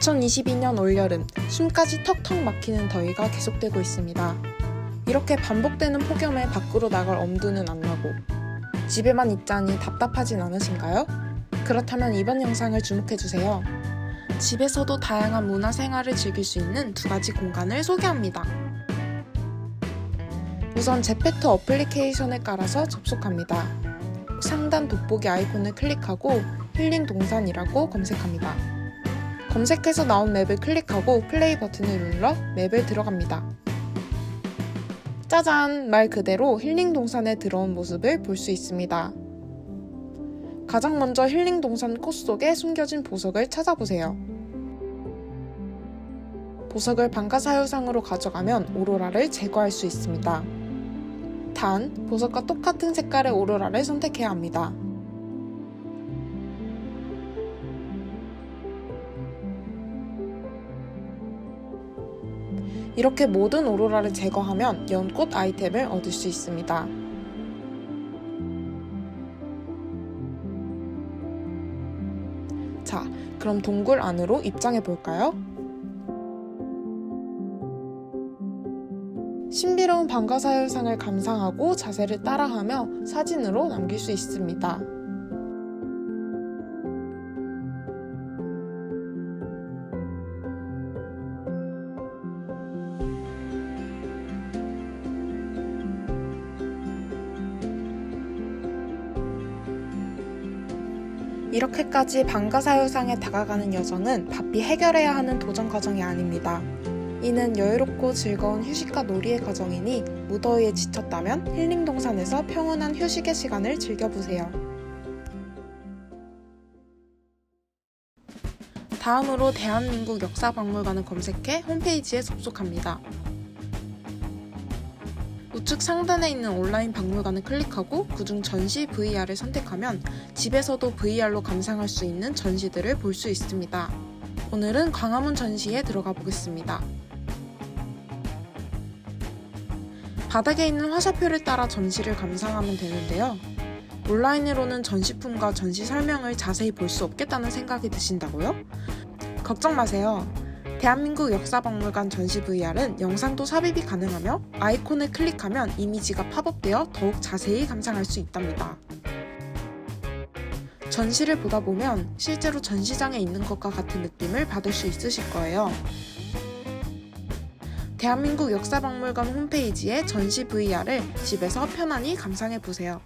2022년 올여름 숨까지 턱턱 막히는 더위가 계속되고 있습니다. 이렇게 반복되는 폭염에 밖으로 나갈 엄두는 안 나고 집에만 있자니 답답하진 않으신가요? 그렇다면 이번 영상을 주목해주세요. 집에서도 다양한 문화 생활을 즐길 수 있는 두 가지 공간을 소개합니다. 우선 제페토 어플리케이션을 깔아서 접속합니다. 상단 돋보기 아이콘을 클릭하고 힐링 동산이라고 검색합니다. 검색해서 나온 맵을 클릭하고 플레이 버튼을 눌러 맵을 들어갑니다. 짜잔! 말 그대로 힐링 동산에 들어온 모습을 볼 수 있습니다. 가장 먼저 힐링 동산 꽃 속에 숨겨진 보석을 찾아보세요. 보석을 방가사유상으로 가져가면 오로라를 제거할 수 있습니다. 단, 보석과 똑같은 색깔의 오로라를 선택해야 합니다. 이렇게 모든 오로라를 제거하면 연꽃 아이템을 얻을 수 있습니다. 자, 그럼 동굴 안으로 입장해 볼까요? 신비로운 방가사율상을 감상하고 자세를 따라하며 사진으로 남길 수 있습니다. 이렇게까지 방가사유상에 다가가는 여정은 바삐 해결해야 하는 도전 과정이 아닙니다. 이는 여유롭고 즐거운 휴식과 놀이의 과정이니 무더위에 지쳤다면 힐링 동산에서 평온한 휴식의 시간을 즐겨보세요. 다음으로 대한민국 역사박물관을 검색해 홈페이지에 접속합니다. 우측 상단에 있는 온라인 박물관을 클릭하고 그중 전시 VR을 선택하면 집에서도 VR로 감상할 수 있는 전시들을 볼 수 있습니다. 오늘은 광화문 전시에 들어가 보겠습니다. 바닥에 있는 화살표를 따라 전시를 감상하면 되는데요. 온라인으로는 전시품과 전시 설명을 자세히 볼 수 없겠다는 생각이 드신다고요? 걱정 마세요. 대한민국 역사박물관 전시 VR은 영상도 삽입이 가능하며 아이콘을 클릭하면 이미지가 팝업되어 더욱 자세히 감상할 수 있답니다. 전시를 보다 보면 실제로 전시장에 있는 것과 같은 느낌을 받을 수 있으실 거예요. 대한민국 역사박물관 홈페이지에 전시 VR을 집에서 편안히 감상해 보세요.